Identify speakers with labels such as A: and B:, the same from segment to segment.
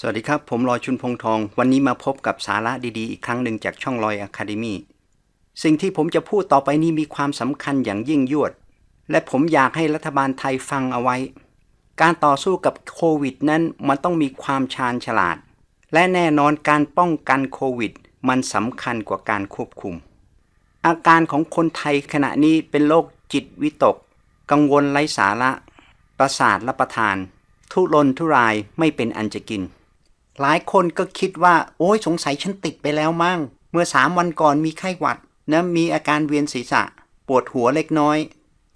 A: สวัสดีครับ ผมลอยชุนพงทอง วันนี้มาพบกับสาระดีๆ อีกครั้งหนึ่งจากช่องลอยอะคาเดมีสิ่งที่ผมจะพูดต่อไปนี้มีความสำคัญอย่างยิ่งยวด และผมอยากให้รัฐบาลไทยฟังเอาไว้ การต่อสู้กับโควิดนั้นมันต้องมีความชาญฉลาด และแน่นอนการป้องกันโควิด มันสำคัญกว่าการควบคุม อาการของคนไทยขณะนี้เป็นโรคจิตวิตก กังวลไร้สาระ ประสาทรับประทาน ทุรนทุรายไม่เป็นอันจะกิน หลายคนก็คิดว่า โอ้ยสงสัยฉันติดไปแล้วมั่ง เมื่อสามวันก่อนมีไข้หวัดนะมีอาการเวียนศีรษะ ปวดหัวเล็กน้อย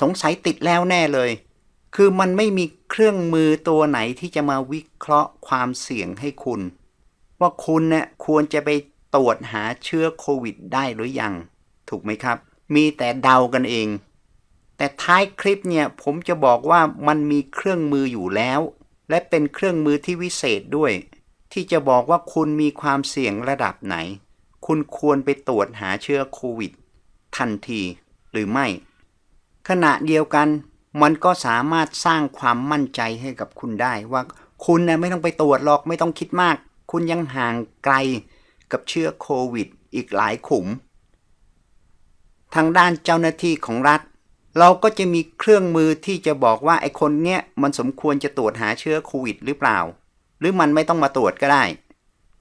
A: สงสัยติดแล้วแน่เลย คือมันไม่มีเครื่องมือตัวไหนที่จะมาวิเคราะห์ความเสี่ยงให้คุณ ว่าคุณเนี่ยควรจะไปตรวจหาเชื้อโควิดได้หรือยัง ถูกไหมครับ มีแต่เดากันเอง แต่ท้ายคลิปเนี่ยผมจะบอกว่ามันมีเครื่องมืออยู่แล้ว และเป็นเครื่องมือที่วิเศษด้วย ที่จะบอกว่าคุณมีความเสี่ยงระดับไหน คุณควรไปตรวจหาเชื้อโควิด ทันทีหรือไม่ ขณะเดียวกัน มันก็สามารถสร้างความมั่นใจให้กับคุณได้ว่าคุณนะไม่ต้องไปตรวจหรอกไม่ต้องคิดมาก คุณยังห่างไกลกับเชื้อโควิด อีกหลายขุม ทางด้านเจ้าหน้าที่ของรัฐ เราก็จะมีเครื่องมือที่จะบอกว่าไอ้คนเนี้ยมันสมควรจะตรวจหาเชื้อโควิด หรือเปล่า หรือมันไม่ต้องมาตรวจก็ได้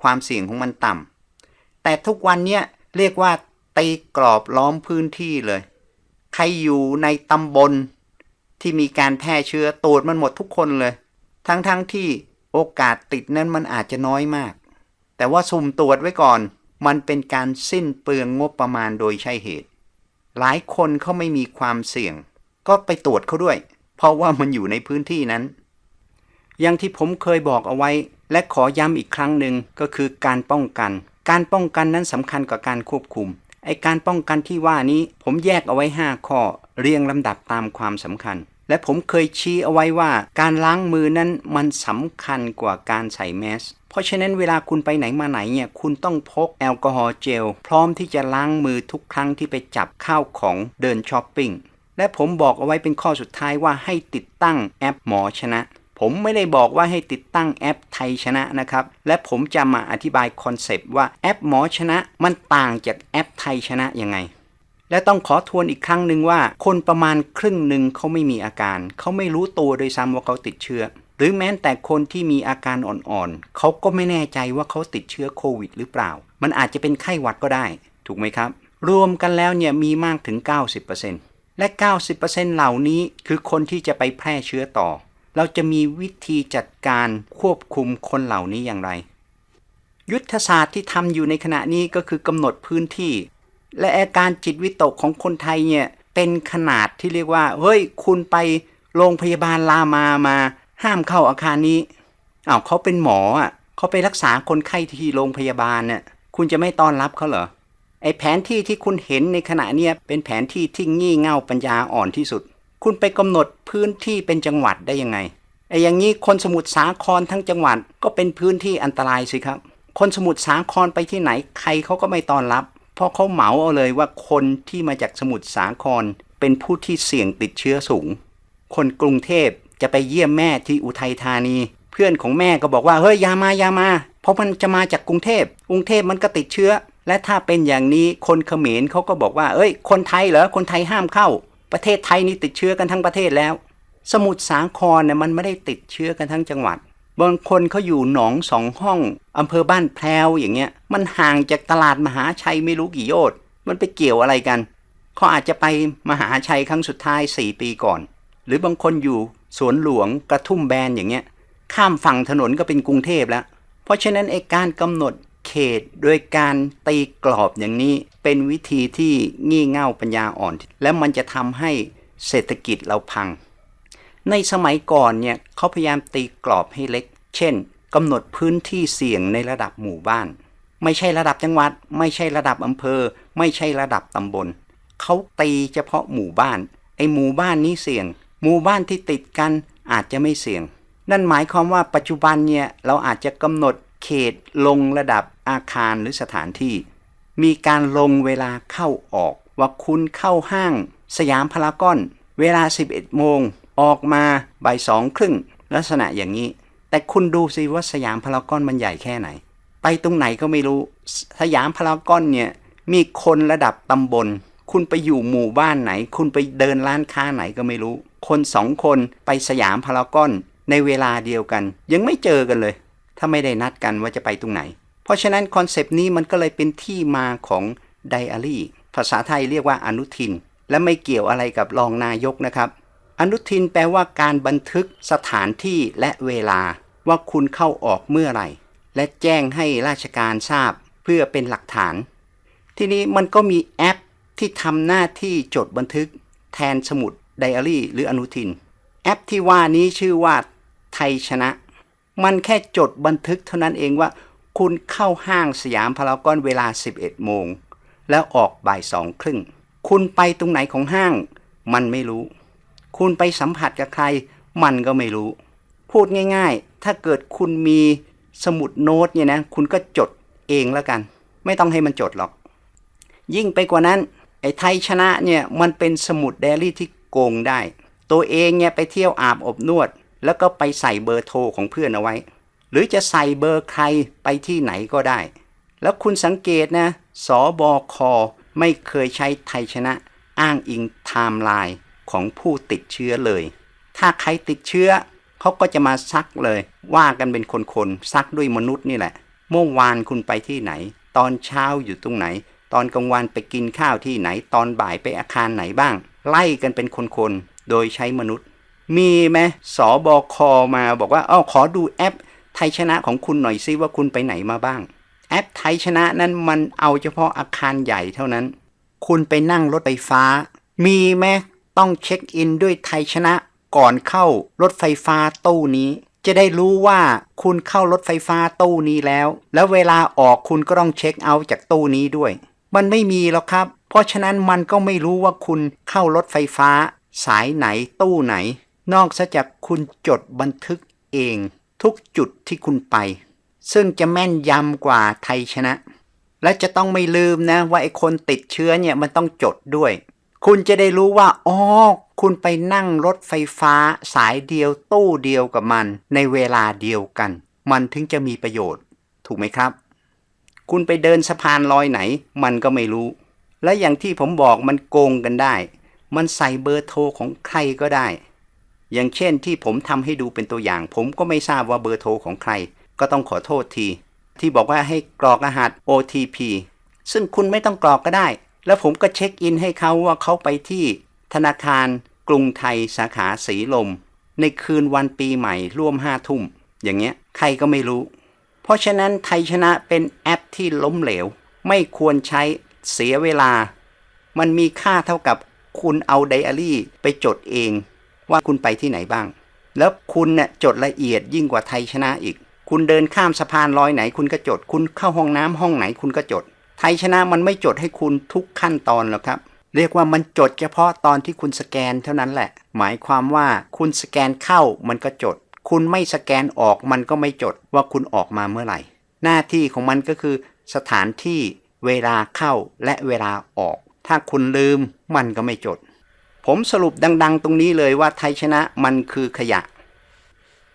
A: ความเสี่ยงของมันต่ำแต่ทุกวันเนี้ยเรียกว่าตีกรอบล้อมพื้นที่เลย ใครอยู่ในตำบลที่มีการแพร่เชื้อตรวจมันหมดทุกคนเลย ทั้งๆทที่โอกาสติดนั้นมันอาจจะน้อยมาก แต่ว่าสุ่มตรวจไว้ก่อน มันเป็นการสิ้นเปลืองงบประมาณโดยใช่เหตุ หลายคนเขาไม่มีความเสี่ยง ก็ไปตรวจเขาด้วย เพราะว่ามันอยู่ในพื้นที่นั้น อย่างที่ผมเคยบอกเอาไว้ และขอย้ำอีกครั้งหนึ่งก็คือการป้องกัน การป้องกันนั้นสำคัญกว่าการควบคุมไอการป้องกันที่ว่านี้ผมแยกเอาไว้ 5 ข้อ เรียงลำดับตามความสำคัญ และผมเคยชี้เอาไว้ว่า การล้างมือนั้นมันสำคัญกว่าการใส่แมสเพราะฉะนั้นเวลาคุณไปไหนมาไหนเนี่ยคุณต้องพกแอลกอฮอล์เจล พร้อมที่จะล้างมือทุกครั้งที่ไปจับข้าวของเดินช้อปปิ้งและผมบอกเอาไว้เป็นข้อสุดท้ายว่าให้ติดตั้งแอปหมอชนะ ผมไม่ได้บอกว่าให้ติดตั้งแอปไทยชนะนะครับ และผมจะมาอธิบายคอนเซปต์ว่าแอปหมอชนะมันต่างจากแอปไทยชนะยังไง และต้องขอทวนอีกครั้งหนึ่งว่า คนประมาณครึ่งหนึ่งเขาไม่มีอาการ เขาไม่รู้ตัวโดยซ้ำว่าเขาติดเชื้อ หรือแม้แต่คนที่มีอาการอ่อนๆเขาก็ไม่แน่ใจว่าเขาติดเชื้อโควิดหรือเปล่า มันอาจจะเป็นไข้หวัดก็ได้ ถูกไหมครับ รวมกันแล้วเนี่ยมีมากถึง 90%และ 90%เหล่านี้คือคนที่จะไปแพร่เชื้อต่อ เราจะมีวิธีจัดการควบคุมคนเหล่านี้อย่างไร ยุทธศาสตร์ที่ทำอยู่ในขณะนี้ก็คือกำหนดพื้นที่ และอาการจิตวิตกของคนไทยเนี่ยเป็นขนาดที่เรียกว่า เฮ้ย คุณไปโรงพยาบาลรามามา ห้ามเข้าอาคารนี้อ้าวเขาเป็นหมออะเขาไปรักษาคนไข้ที่โรงพยาบาลเนี่ยคุณจะไม่ต้อนรับเขาเหรอไอแผนที่ที่คุณเห็นในขณะเนี้ยเป็นแผนที่ที่งี่เง่าปัญญาอ่อนที่สุด คุณไปกำหนดพื้นที่เป็นจังหวัดได้ยังไงไอ้อย่างนี้คนสมุทรสาครทั้งจังหวัดก็เป็นพื้นที่อันตรายสิครับ คนสมุทรสาครไปที่ไหนใครเขาก็ไม่ต้อนรับ เพราะเขาเหมาเอาเลยว่าคนที่มาจากสมุทรสาคร เป็นผู้ที่เสี่ยงติดเชื้อสูง คนกรุงเทพจะไปเยี่ยมแม่ที่อุทัยธานี เพื่อนของแม่ก็บอกว่าเฮ้ยอยามาอยามา เพราะมันจะมาจากกรุงเทพกรุงเทพมันก็ติดเชื้อ และถ้าเป็นอย่างนี้คนเขมรเขาก็บอกว่า เอ้ย คนไทยเหรอคนไทยห้ามเข้า ประเทศไทยนี่ติดเชื้อกันทั้งประเทศแล้ว สมุทรสาครเนี่ยมันไม่ได้ติดเชื้อกันทั้งจังหวัด บางคนเขาอยู่หนองสองห้องอำเภอบ้านแพรวอย่างเงี้ย มันห่างจากตลาดมหาชัยไม่รู้กี่โยชน์มันไปเกี่ยวอะไรกันเขาอาจจะไปมหาชัยครั้งสุดท้าย 4 ปีก่อน หรือบางคนอยู่สวนหลวงกระทุ่มแบนอย่างเงี้ย ข้ามฝั่งถนนก็เป็นกรุงเทพแล้ว เพราะฉะนั้นไอ้การกำหนด เขต โดยการตีกรอบอย่างนี้เป็นวิธีที่งี่เง่าปัญญาอ่อน และมันจะทำให้เศรษฐกิจเราพัง ในสมัยก่อนเนี่ยเขาพยายามตีกรอบให้เล็ก เช่นกำหนดพื้นที่เสี่ยงในระดับหมู่บ้าน ไม่ใช่ระดับจังหวัด ไม่ใช่ระดับอำเภอ ไม่ใช่ระดับตำบลเขาตีเฉพาะหมู่บ้าน ไอ้หมู่บ้านนี้เสี่ยง หมู่บ้านที่ติดกันอาจจะไม่เสี่ยง นั่นหมายความว่าปัจจุบันเนี่ยเราอาจจะกำหนดเขตลงระดับ อาคารหรือสถานที่ มีการลงเวลาเข้าออก ว่าคุณเข้าห้าง สยามพารากอน เวลา 11 โมง ออกมาบ่ายสองครึ่ง ลักษณะอย่างนี้ แต่คุณดูสิว่าสยามพารากอนมันใหญ่แค่ไหน ไปตรงไหนก็ไม่รู้ สยามพารากอนเนี่ยมีคนระดับตำบล คุณไปอยู่หมู่บ้านไหน คุณไปเดินร้านค้าไหนก็ไม่รู้ คนสองคนไปสยามพารากอนในเวลาเดียวกัน ยังไม่เจอกันเลย ถ้าไม่ได้นัดกันว่าจะไปตรงไหน เพราะฉะนั้นคอนเซปต์นี้มันก็เลยเป็นที่มาของไดอารี่ภาษาไทยเรียกว่าอนุทิน และไม่เกี่ยวอะไรกับรองนายกนะครับ อนุทินแปลว่าการบันทึกสถานที่และเวลาว่าคุณเข้าออกเมื่อไหร่ และแจ้งให้ราชการทราบเพื่อเป็นหลักฐาน ทีนี้มันก็มีแอปที่ทำหน้าที่จดบันทึก แทนสมุดไดอารี่ หรืออนุทิน แอปที่ว่านี้ชื่อว่าไทยชนะ มันแค่จดบันทึกเท่านั้นเองว่า คุณเข้าห้างสยามพารากอนเวลา 11 โมง แล้วออกบ่ายสองครึ่ง คุณไปตรงไหนของห้าง มันไม่รู้ คุณไปสัมผัสกับใคร มันก็ไม่รู้ พูดง่าย ๆ ถ้าเกิดคุณมีสมุดโน้ตเนี่ยนะ คุณก็จดเองแล้วกัน ไม่ต้องให้มันจดหรอก ยิ่งไปกว่านั้น ไอ้ไทยชนะเนี่ย มันเป็นสมุดไดอารี่ที่โกงได้ ตัวเองเนี่ยไปเที่ยวอาบอบนวด แล้วก็ไปใส่เบอร์โทรของเพื่อนเอาไว้ หรือจะใส่เบอร์ใครไปที่ไหนก็ได้ แล้วคุณสังเกตนะ สบค ไม่เคยใช้ไทยชนะ อ้างอิงไทม์ไลน์ของผู้ติดเชื้อเลย ถ้าใครติดเชื้อ เขาก็จะมาซักเลย ว่ากันเป็นคนๆ ซักด้วยมนุษย์นี่แหละ เมื่อวานคุณไปที่ไหน ตอนเช้าอยู่ตรงไหน ตอนกลางวันไปกินข้าวที่ไหน ตอนบ่ายไปอาคารไหนบ้าง ไล่กันเป็นคนๆ โดยใช้มนุษย์ มีไหมสบคมาบอกว่าอ้าวขอดูแอป ไทยชนะของคุณหน่อยซิว่าคุณไปไหนมาบ้าง แอปไทยชนะนั้นมันเอาเฉพาะอาคารใหญ่เท่านั้น คุณไปนั่งรถไฟฟ้า มีไหมต้องเช็คอินด้วยไทยชนะก่อนเข้ารถไฟฟ้าตู้นี้ จะได้รู้ว่าคุณเข้ารถไฟฟ้าตู้นี้แล้ว แล้วเวลาออกคุณก็ต้องเช็คเอาท์จากตู้นี้ด้วย มันไม่มีหรอกครับ เพราะฉะนั้นมันก็ไม่รู้ว่าคุณเข้ารถไฟฟ้า สายไหนตู้ไหน นอกจากคุณจดบันทึกเอง ทุกจุดที่คุณไป ซึ่งจะแม่นยำกว่าไทยชนะ และจะต้องไม่ลืมนะว่าไอ้คนติดเชื้อเนี่ยมันต้องจดด้วย คุณจะได้รู้ว่าอ๋อคุณไปนั่งรถไฟฟ้าสายเดียวตู้เดียวกับมัน ในเวลาเดียวกัน มันถึงจะมีประโยชน์ ถูกไหมครับ คุณไปเดินสะพานลอยไหน มันก็ไม่รู้ และอย่างที่ผมบอกมันโกงกันได้ มันใส่เบอร์โทรของใครก็ได้ อย่างเช่นที่ผมทำให้ดูเป็นตัวอย่าง ผมก็ไม่ทราบว่าเบอร์โทรของใคร ก็ต้องขอโทษที ที่บอกว่าให้กรอกรหัส OTP ซึ่งคุณไม่ต้องกรอกก็ได้ แล้วผมก็เช็คอินให้เขาว่าเขาไปที่ ธนาคาร กรุงไทยสาขาสีลม ในคืนวันปีใหม่ร่วมห้าทุ่ม อย่างเงี้ยใครก็ไม่รู้ เพราะฉะนั้นไทยชนะเป็นแอปที่ล้มเหลว ไม่ควรใช้เสียเวลา มันมีค่าเท่ากับคุณเอาไดอารี่ไปจดเอง ว่าคุณไปที่ไหนบ้าง แล้วคุณเนี่ยจดละเอียดยิ่งกว่าไทยชนะอีก คุณเดินข้ามสะพานลอยไหนคุณก็จด คุณเข้าห้องน้ำห้องไหนคุณก็จด ไทยชนะมันไม่จดให้คุณทุกขั้นตอนหรอกครับเรียกว่ามันจดเฉพาะตอนที่คุณสแกนเท่านั้นแหละ หมายความว่าคุณสแกนเข้ามันก็จด คุณไม่สแกนออกมันก็ไม่จดว่าคุณออกมาเมื่อไหร่ หน้าที่ของมันก็คือ สถานที่เวลาเข้าและเวลาออก ถ้าคุณลืมมันก็ไม่จด ผมสรุปดัง ๆ ตรงนี้เลยว่าไทยชนะมันคือขยะ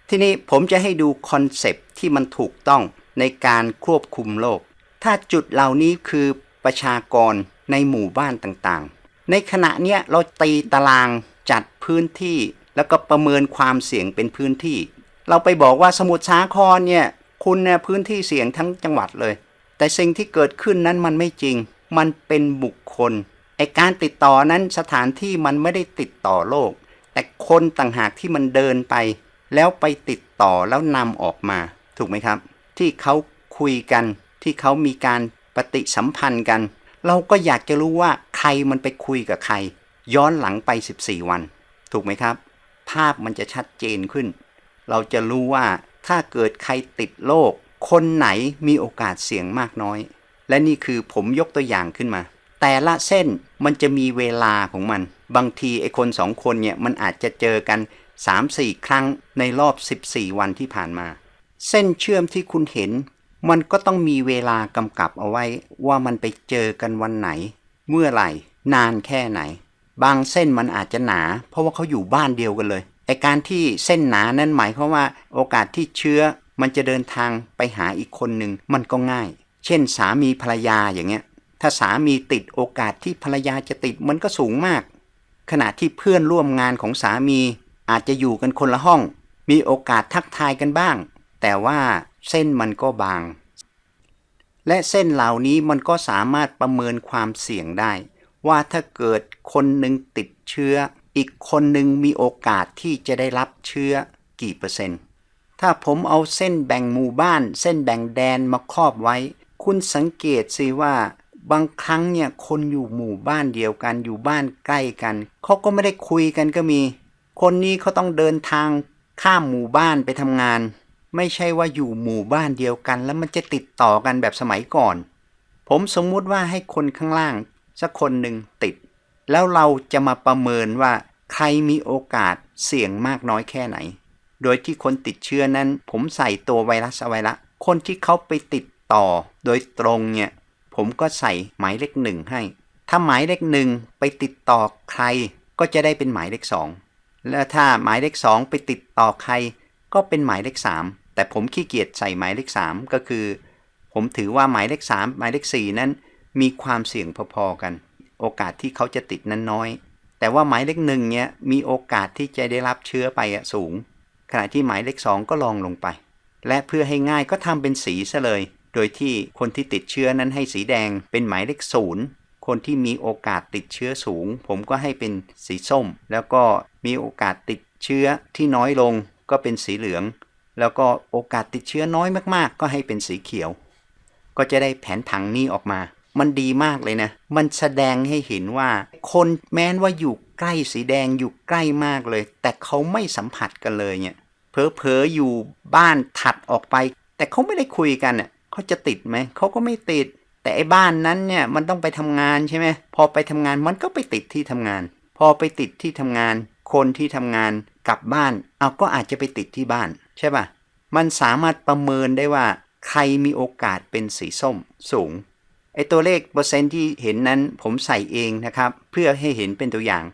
A: ที่นี้ผมจะให้ดูคอนเซปที่มันถูกต้องในการควบคุมโรคถ้าจุดเหล่านี้คือประชากรในหมู่บ้านต่างๆ ในขณะเนี้ยเราตีตารางจัดพื้นที่ แล้วก็ประเมินความเสี่ยงเป็นพื้นที่ เราไปบอกว่าสมุทรสาครเนี่ยคุณเนี่ยพื้นที่เสี่ยงทั้งจังหวัดเลย แต่สิ่งที่เกิดขึ้นนั้นมันไม่จริง มันเป็นบุคคล อการติดต่อนั้นสถานที่มันไม่ได้ติดต่อโรคแต่คนต่างหากที่มันเดินไป แล้วไปติดต่อแล้วนำออกมา ถูกไหมครับ ที่เขาคุยกัน ที่เขามีการปฏิสัมพันธ์กัน เราก็อยากจะรู้ว่าใครมันไปคุยกับใคร ย้อนหลังไป 14 วัน ถูกไหมครับ ภาพมันจะชัดเจนขึ้น เราจะรู้ว่าถ้าเกิดใครติดโรคคนไหนมีโอกาสเสี่ยงมากน้อย และนี่คือผมยกตัวอย่างขึ้นมา แต่ละเส้นมันจะมีเวลาของมัน บางทีไอ้คนสองคนเนี่ยมันอาจจะเจอกัน 3-4 ครั้งในรอบ 14 วันที่ผ่านมา เส้นเชื่อมที่คุณเห็น มันก็ต้องมีเวลากำกับเอาไว้ว่ามันไปเจอกันวันไหน เมื่อไหร่ นานแค่ไหน บางเส้นมันอาจจะหนา เพราะว่าเขาอยู่บ้านเดียวกันเลยไอการที่เส้นหนานั้นหมายความว่าโอกาสที่เชื้อมันจะเดินทางไปหาอีกคนหนึ่งมันก็ง่าย เช่นสามีภรรยาอย่างเงี้ย ถ้าสามีติดโอกาสที่ภรรยาจะติดมันก็สูงมาก ขณะที่เพื่อนร่วมงานของสามีอาจจะอยู่กันคนละห้อง มีโอกาสทักทายกันบ้าง แต่ว่าเส้นมันก็บาง และเส้นเหล่านี้มันก็สามารถประเมินความเสี่ยงได้ ว่าถ้าเกิดคนหนึ่งติดเชื้อ อีกคนหนึ่งมีโอกาสที่จะได้รับเชื้อกี่เปอร์เซ็นต์ ถ้าผมเอาเส้นแบ่งหมู่บ้าน เส้นแบ่งแดนมาครอบไว้ คุณสังเกตสิว่า บางครั้งเนี่ยคนอยู่หมู่บ้านเดียวกันอยู่บ้านใกล้กันเขาก็ไม่ได้คุยกันก็มี คนนี้เขาต้องเดินทางข้ามหมู่บ้านไปทำงาน ไม่ใช่ว่าอยู่หมู่บ้านเดียวกัน แล้วมันจะติดต่อกันแบบสมัยก่อน ผมสมมุติว่าให้คนข้างล่างสักคนหนึ่งติด แล้วเราจะมาประเมินว่าใครมีโอกาสเสี่ยงมากน้อยแค่ไหน โดยที่คนติดเชื้อนั้น ผมใส่ตัวไวรัสเอาไว้ละ คนที่เขาไปติดต่อ โดยตรงเนี่ย ผมก็ใส่หมายเลขหนึ่งให้ ถ้าหมายเลขหนึ่งไปติดต่อใคร ก็จะได้เป็นหมายเลขสองและถ้าหมายเลขสองไปติดต่อใคร ก็เป็นหมายเลขสามแต่ผมขี้เกียจใส่หมายเลขสามก็คือ ผมถือว่าหมายเลขสามหมายเลขสี่นั้น มีความเสี่ยงพอๆกัน โอกาสที่เขาจะติดนั้นน้อย แต่ว่าหมายเลขหนึ่งเนี่ยมีโอกาสที่จะได้รับเชื้อไปอสูง ขณะที่หมายเลขสองก็ลองลงไป และเพื่อให้ง่ายก็ทำเป็นสีซะเลย โดยที่คนที่ติดเชื้อนั้นให้สีแดงเป็นหมายเลขศูนย์คนที่มีโอกาสติดเชื้อสูง ผมก็ให้เป็นสีส้ม แล้วก็มีโอกาสติดเชื้อที่น้อยลงก็เป็นสีเหลือง แล้วก็โอกาสติดเชื้อน้อยมากๆ ก็ให้เป็นสีเขียว ก็จะได้แผนผังนี้ออกมา มันดีมากเลยนะ มันแสดงให้เห็นว่า คนแม้นว่าอยู่ใกล้สีแดงอยู่ใกล้มากเลย แต่เขาไม่สัมผัสกันเลยเนี่ยเผลอๆอยู่บ้านถัดออกไป แต่เขาไม่ได้คุยกันน่ะ เขาจะติดไหมเขาก็ไม่ติด แต่ไอ้บ้านนั้นเนี่ยมันต้องไปทำงานใช่ไหมพอไปทำงานมันก็ไปติดที่ทำงาน พอไปติดที่ทำงาน คนที่ทำงานกลับบ้าน เอาก็อาจจะไปติดที่บ้านใช่ป่ะมันสามารถประเมินได้ว่า ใครมีโอกาสเป็นสีส้มสูงไอตัวเลขเปอร์เซ็นต์ที่เห็นนั้นผมใส่เองนะครับ เพื่อให้เห็นเป็นตัวอย่าง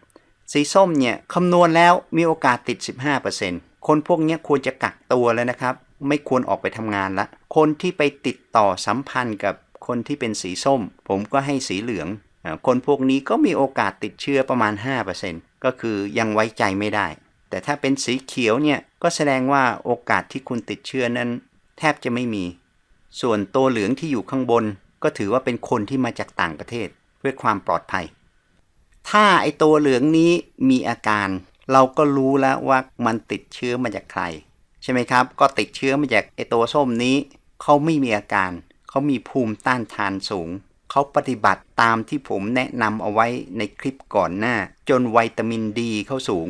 A: สีส้มเนี่ยคำนวณแล้วมีโอกาสติด 15%คนพวกนี้ควรจะกักตัวแล้วนะครับ ไม่ควรออกไปทำงานละ คนที่ไปติดต่อสัมพันธ์กับคนที่เป็นสีส้ม ผมก็ให้สีเหลือง คนพวกนี้ก็มีโอกาสติดเชื้อประมาณ 5%ก็คือยังไว้ใจไม่ได้ แต่ถ้าเป็นสีเขียวเนี่ยก็แสดงว่าโอกาสที่คุณติดเชื้อนั้น แทบจะไม่มี ส่วนตัวเหลืองที่อยู่ข้างบน ก็ถือว่าเป็นคนที่มาจากต่างประเทศ เพื่อความปลอดภัย ถ้าไอตัวเหลืองนี้มีอาการ เราก็รู้แล้วว่ามันติดเชื้อมาจากใคร ช่ไหมครับ ก็ติดเชื้อมาจากไอตัวส้มนี้ เขาไม่มีอาการ เขามีภูมิต้านทานสูง เขาปฏิบัติตามที่ผมแนะนำเอาไว้ในคลิปก่อนหน้า จนวิตามินดีเขาสูง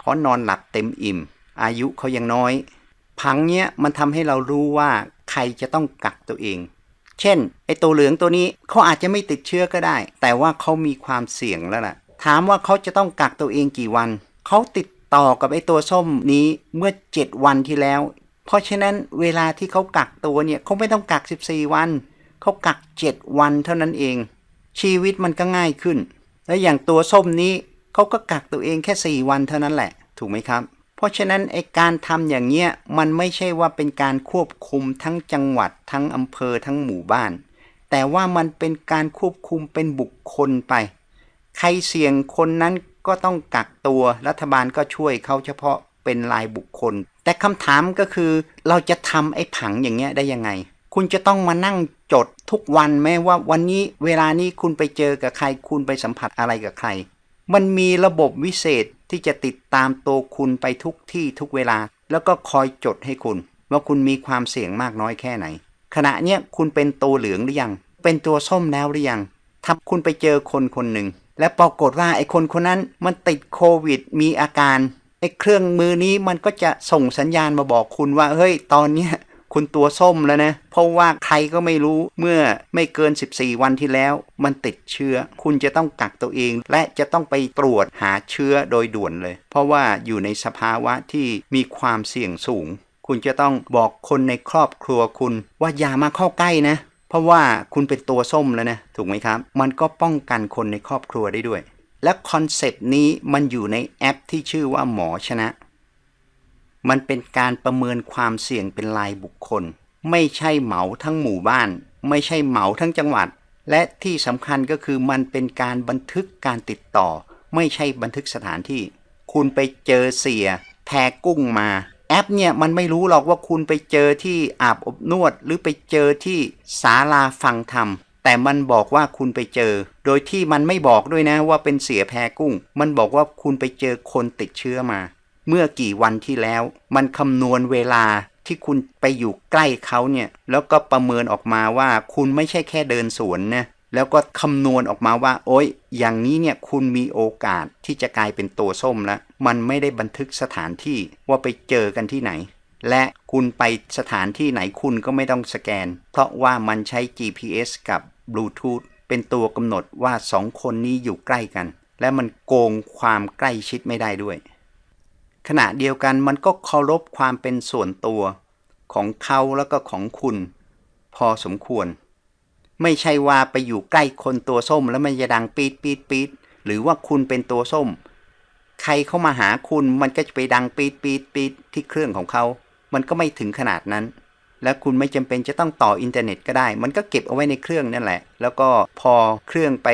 A: เขานอนหลับเต็มอิ่ม อายุเขายังน้อย พังเนี้ยมันทำให้เรารู้ว่าใครจะต้องกักตัวเอง เช่น ไอตัวเหลืองตัวนี้เขาอาจจะไม่ติดเชื้อก็ได้ แต่ว่าเขามีความเสี่ยงแล้วล่ะ ถามว่าเขาจะต้องกักตัวเองกี่วัน เขาติด ต่อกับไอตัวส้มนี้เมื่อ 7 วันที่แล้ว เพราะฉะนั้นเวลาที่เขากักตัวเนี่ยเขาไม่ต้องกัก 14 วันเขากัก 7 วันเท่านั้นเอง ชีวิตมันก็ง่ายขึ้น และอย่างตัวส้มนี้เขาก็กักตัวเองแค่ 4 วันเท่านั้นแหละ ถูกไหมครับ เพราะฉะนั้นไอการทำอย่างเงี้ยมันไม่ใช่ว่าเป็นการควบคุมทั้งจังหวัดทั้งอำเภอทั้งหมู่บ้าน แต่ว่ามันเป็นการควบคุมเป็นบุคคลไป ใครเสี่ยงคนนั้น ก็ต้องกักตัวรัฐบาลก็ช่วยเขาเฉพาะเป็นรายบุคคล แต่คำถามก็คือเราจะทำไอ้ผังอย่างเงี้ยได้ยังไง คุณจะต้องมานั่งจดทุกวันไหมว่าวันนี้เวลานี้คุณไปเจอกับใคร คุณไปสัมผัสอะไรกับใคร มันมีระบบวิเศษที่จะติดตามตัวคุณไปทุกที่ทุกเวลา แล้วก็คอยจดให้คุณ ว่าคุณมีความเสี่ยงมากน้อยแค่ไหน ขณะเนี้ยคุณเป็นตัวเหลืองหรือยัง เป็นตัวส้มแล้วหรือยังถ้าคุณไปเจอคนคนหนึ่ง และปรากฏว่าไอ้คนคนนั้นมันติดโควิด มีอาการไอ้เครื่องมือนี้มันก็จะส่งสัญญาณมาบอกคุณว่าเฮ้ยตอนเนี้ยคุณตัวส้มแล้วนะ เพราะว่าใครก็ไม่รู้เมื่อไม่เกิน 14 วันที่แล้ว มันติดเชื้อ คุณจะต้องกักตัวเอง และจะต้องไปตรวจหาเชื้อโดยด่วนเลย เพราะว่าอยู่ในสภาวะที่มีความเสี่ยงสูง คุณจะต้องบอกคนในครอบครัวคุณ ว่าอย่ามาเข้าใกล้นะ ราะว่าคุณเป็นตัวส้มแล้วนะถูกไหมครับ มันก็ป้องกันคนในครอบครัวได้ด้วย และคอนเซปต์นี้มันอยู่ในแอปที่ชื่อว่าหมอชนะ มันเป็นการประเมินความเสี่ยงเป็นรายบุคคล ไม่ใช่เหมาทั้งหมู่บ้าน ไม่ใช่เหมาทั้งจังหวัด และที่สำคัญก็คือมันเป็นการบันทึกการติดต่อ ไม่ใช่บันทึกสถานที่ คุณไปเจอเสียแพกุ้งมา อปเนี่ยมันไม่รู้หรอกว่าคุณไปเจอที่อาบอบนวด หรือไปเจอที่ศาลาฟังธรรม แต่มันบอกว่าคุณไปเจอ โดยที่มันไม่บอกด้วยนะว่าเป็นเสียแพกุ้ง มันบอกว่าคุณไปเจอคนติดเชื้อมา เมื่อกี่วันที่แล้ว มันคำนวณเวลาที่คุณไปอยู่ใกล้เขาเนี่ย แล้วก็ประเมินออกมาว่าคุณไม่ใช่แค่เดินสวนนะ แล้วก็คำนวณออกมาว่า โอ๊ยอย่างนี้เนี่ยคุณมีโอกาสที่จะกลายเป็นตัวส้มแล้ว มันไม่ได้บันทึกสถานที่ว่าไปเจอกันที่ไหน และคุณไปสถานที่ไหนคุณก็ไม่ต้องสแกน เพราะว่ามันใช้ GPS กับบลูทูธเป็นตัวกำหนดว่าสองคนนี้อยู่ใกล้กัน และมันโกงความใกล้ชิดไม่ได้ด้วย ขณะเดียวกันมันก็เคารพความเป็นส่วนตัวของเขาแล้วก็ของคุณ พอสมควร ไม่ใช่ว่าไปอยู่ใกล้คนตัวส้มแล้วมันจะดังปีดปีดปีดหรือว่าคุณเป็นตัวส้ม ใครเข้ามาหาคุณมันก็จะไปดังปีดปีดปีดที่เครื่องของเขา มันก็ไม่ถึงขนาดนั้น และคุณไม่จำเป็นจะต้องต่ออินเทอร์เน็ตก็ได้ มันก็เก็บเอาไว้ในเครื่องนั่นแหละ แล้วก็พอเครื่องไป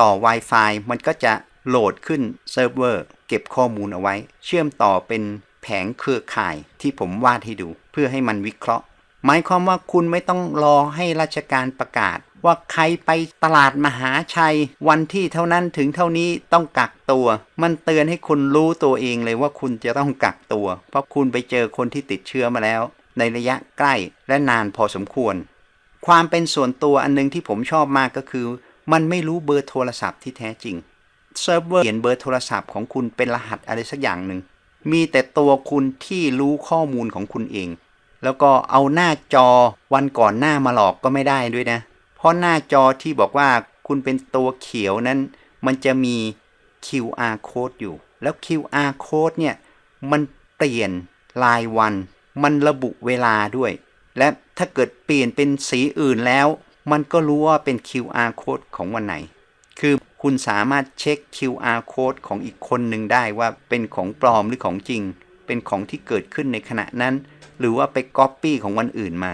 A: ต่อ Wi-Fi มันก็จะโหลดขึ้นเซิร์ฟเวอร์เก็บข้อมูลเอาไว้ เชื่อมต่อเป็นแผงเครือข่ายที่ผมวาดให้ดู เพื่อให้มันวิเคราะห์ หมายความว่าคุณไม่ต้องรอให้ราชการประกาศ ว่าใครไปตลาดมหาชัย วันที่เท่านั้นถึงเท่านี้ต้องกักตัว มันเตือนให้คุณรู้ตัวเองเลยว่าคุณจะต้องกักตัว เพราะคุณไปเจอคนที่ติดเชื้อมาแล้ว ในระยะใกล้และนานพอสมควร ความเป็นส่วนตัวอันนึงที่ผมชอบมากก็คือ มันไม่รู้เบอร์โทรศัพท์ที่แท้จริงเซิร์ฟเวอร์เขียนเบอร์โทรศัพท์ของคุณเป็นรหัสอะไรสักอย่างหนึ่งมีแต่ตัวคุณที่รู้ข้อมูลของคุณเอง แล้วก็เอาหน้าจอวันก่อนหน้ามาหลอกก็ไม่ได้ด้วยนะ เพราะหน้าจอที่บอกว่าคุณเป็นตัวเขียวนั้น มันจะมี QR code อยู่ แล้ว QR code เนี่ย มันเปลี่ยนรายวัน มันระบุเวลาด้วย และถ้าเกิดเปลี่ยนเป็นสีอื่นแล้ว มันก็รู้ว่าเป็น QR code ของวันไหน คือคุณสามารถเช็ค QR code ของอีกคนหนึ่งได้ว่าเป็นของปลอมหรือของจริง เป็นของที่เกิดขึ้นในขณะนั้น หรือว่าไปก๊อปปี้ของวันอื่นมา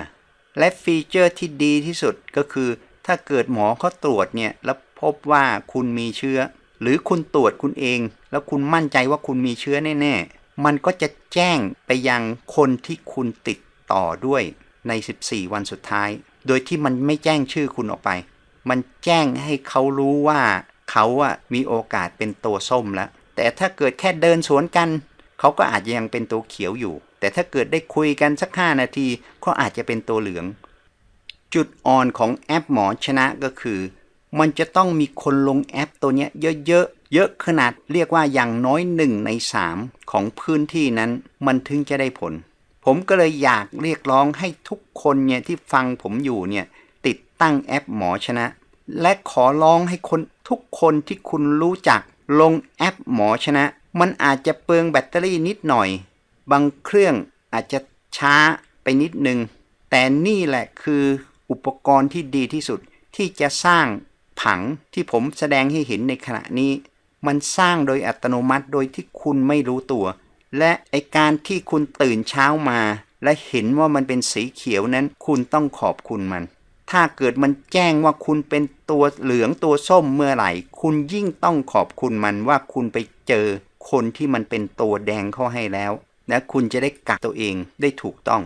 A: และฟีเจอร์ที่ดีที่สุดก็คือ ถ้าเกิดหมอเขาตรวจเนี่ยแล้วพบว่าคุณมีเชื้อ หรือคุณตรวจคุณเอง แล้วคุณมั่นใจว่าคุณมีเชื้อแน่ ๆ มันก็จะแจ้งไปยังคนที่คุณติดต่อด้วยใน 14 วันสุดท้าย โดยที่มันไม่แจ้งชื่อคุณออกไป มันแจ้งให้เขารู้ว่าเขาอะมีโอกาสเป็นตัวส้มแล้ว แต่ถ้าเกิดแค่เดินสวนกัน เขาก็อาจจะยังเป็นตัวเขียวอยู่ แต่ถ้าเกิดได้คุยกันสัก 5 นาทีก็อาจจะเป็นตัวเหลือง จุดอ่อนของแอปหมอชนะก็คือ มันจะต้องมีคนลงแอปตัวเนี้ยเยอะๆ เยอะขนาดเรียกว่าอย่างน้อยหนึ่งใน 3 ของพื้นที่นั้นมันถึงจะได้ผล ผมก็เลยอยากเรียกร้องให้ทุกคนเนี่ยที่ฟังผมอยู่เนี่ยติดตั้งแอปหมอชนะ และขอร้องให้คนทุกคนที่คุณรู้จักลงแอปหมอชนะ มันอาจจะเปลืองแบตเตอรี่นิดหน่อย บางเครื่องอาจจะช้าไปนิดนึง แต่นี่แหละคืออุปกรณ์ที่ดีที่สุดที่จะสร้างผังที่ผมแสดงให้เห็นในขณะนี้ มันสร้างโดยอัตโนมัติโดยที่คุณไม่รู้ตัว และไอการที่คุณตื่นเช้ามา และเห็นว่ามันเป็นสีเขียวนั้น คุณต้องขอบคุณมัน ถ้าเกิดมันแจ้งว่าคุณเป็นตัวเหลืองตัวส้มเมื่อไหร่ คุณยิ่งต้องขอบคุณมันว่าคุณไปเจอ คนที่มันเป็นตัวแดงเข้าให้แล้ว และคุณจะได้กักตัวเองได้ถูกต้อง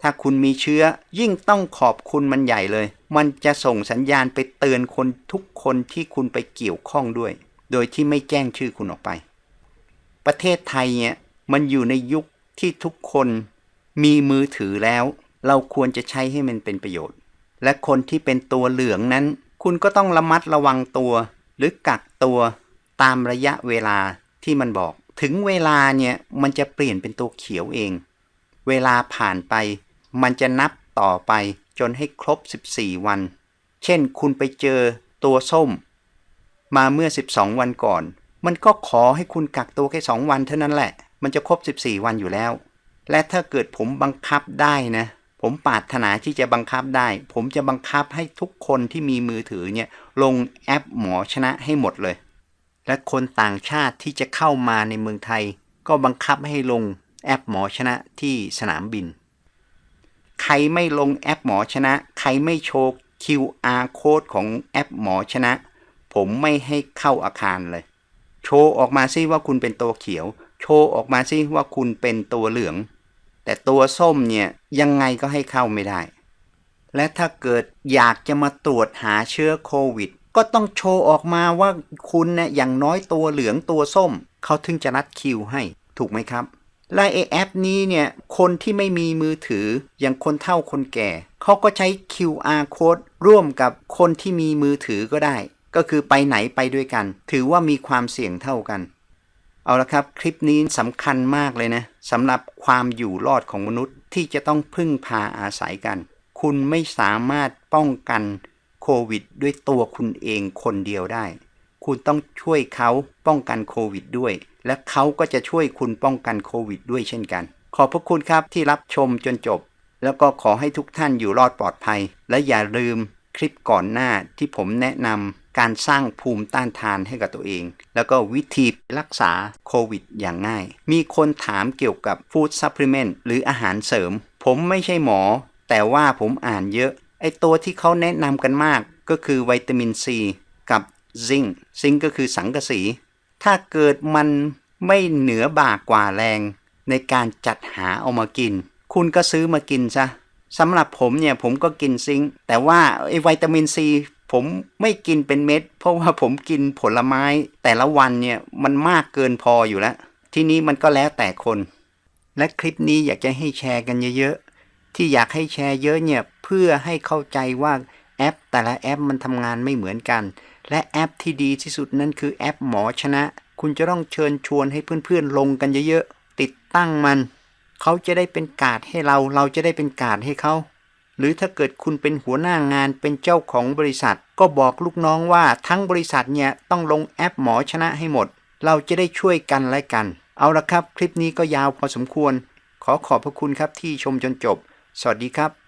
A: ถ้าคุณมีเชื้อยิ่งต้องขอบคุณมันใหญ่เลย มันจะส่งสัญญาณไปเตือนคนทุกคนที่คุณไปเกี่ยวข้องด้วย โดยที่ไม่แจ้งชื่อคุณออกไป ประเทศไทยเนี่ยมันอยู่ในยุคที่ทุกคนมีมือถือแล้ว เราควรจะใช้ให้มันเป็นประโยชน์ และคนที่เป็นตัวเหลืองนั้น คุณก็ต้องระมัดระวังตัว หรือกักตัวตามระยะเวลา ที่มันบอกถึงเวลาเนี่ยมันจะเปลี่ยนเป็นตัวเขียวเอง เวลาผ่านไป มันจะนับต่อไปจนให้ครบ 14 วัน เช่นคุณไปเจอตัวส้ม มาเมื่อ 12 วันก่อน มันก็ขอให้คุณกักตัวแค่ 2 วันเท่านั้นแหละ มันจะครบ 14 วันอยู่แล้ว และถ้าเกิดผมบังคับได้นะ ผมปรารถนาที่จะบังคับได้ ผมจะบังคับให้ทุกคนที่มีมือถือเนี่ยลงแอปหมอชนะให้หมดเลย และคนต่างชาติที่จะเข้ามาในเมืองไทย ก็บังคับให้ลงแอปหมอชนะที่สนามบิน ใครไม่ลงแอปหมอชนะ ใครไม่โชว์ QR code ของแอปหมอชนะ ผมไม่ให้เข้าอาคารเลย โชว์ออกมาซิว่าคุณเป็นตัวเขียว โชว์ออกมาซิว่าคุณเป็นตัวเหลือง แต่ตัวส้มเนี่ยยังไงก็ให้เข้าไม่ได้ และถ้าเกิดอยากจะมาตรวจหาเชื้อโควิด ก็ต้องโชว์ออกมาว่าคุณเนี่ยอย่างน้อยตัวเหลืองตัวส้ม เขาถึงจะนัดคิวให้ถูกไหมครับและไอแอปนี้เนี่ย คนที่ไม่มีมือถืออย่างคนเฒ่าคนแก่ เขาก็ใช้ QR code ร่วมกับคนที่มีมือถือก็ได้ ก็คือไปไหนไปด้วยกัน ถือว่ามีความเสี่ยงเท่ากัน เอาละครับ คลิปนี้สำคัญมากเลยนะสำหรับความอยู่รอดของมนุษย์ที่จะต้องพึ่งพาอาศัยกัน คุณไม่สามารถป้องกัน โควิด ด้วยตัวคุณเองคนเดียวได้ คุณต้องช่วยเขาป้องกันโควิดด้วย และเขาก็จะช่วยคุณป้องกันโควิดด้วยเช่นกัน ขอบพระคุณครับที่รับชมจนจบ แล้วก็ขอให้ทุกท่านอยู่รอดปลอดภัย และอย่าลืมคลิปก่อนหน้าที่ผมแนะนำการสร้างภูมิต้านทานให้กับตัวเอง แล้วก็วิธีรักษาโควิดอย่างง่าย มีคนถามเกี่ยวกับฟู้ดซัพพลีเมนต์หรืออาหารเสริม ผมไม่ใช่หมอ แต่ว่าผมอ่านเยอะ ไอตัวที่เขาแนะนำกันมากก็คือวิตามินซีกับซิงค์ซิงค์ก็คือสังกะสี ถ้าเกิดมันไม่เหนือบ่ากว่าแรง ในการจัดหาเอามากิน คุณก็ซื้อมากินซะสำหรับผมเนี่ยผมก็กินซิงค์แต่ว่าไอวิตามินซีผมไม่กินเป็นเม็ด เพราะว่าผมกินผลไม้ แต่ละวันเนี่ยมันมากเกินพออยู่แล้ว ทีนี้มันก็แล้วแต่คน และคลิปนี้อยากจะให้แชร์กันเยอะๆ ที่อยากให้แชร์เยอะเนี่ย เพื่อให้เข้าใจว่าแอป แต่ละแอปมันทำงานไม่เหมือนกัน และแอปที่ดีที่สุดนั่นคือแอปหมอชนะ คุณจะต้องเชิญชวนให้เพื่อนๆลงกันเยอะๆ ติดตั้งมัน เขาจะได้เป็นการ์ดให้เรา เราจะได้เป็นการ์ดให้เขาหรือถ้าเกิดคุณเป็นหัวหน้างานเป็นเจ้าของบริษัท ก็บอกลูกน้องว่าทั้งบริษัทเนี่ยต้องลงแอปหมอชนะให้หมด เราจะได้ช่วยกันและกัน เอาละครับ คลิปนี้ก็ยาวพอสมควร ขอขอบพระคุณครับที่ชมจนจบ สวัสดีครับ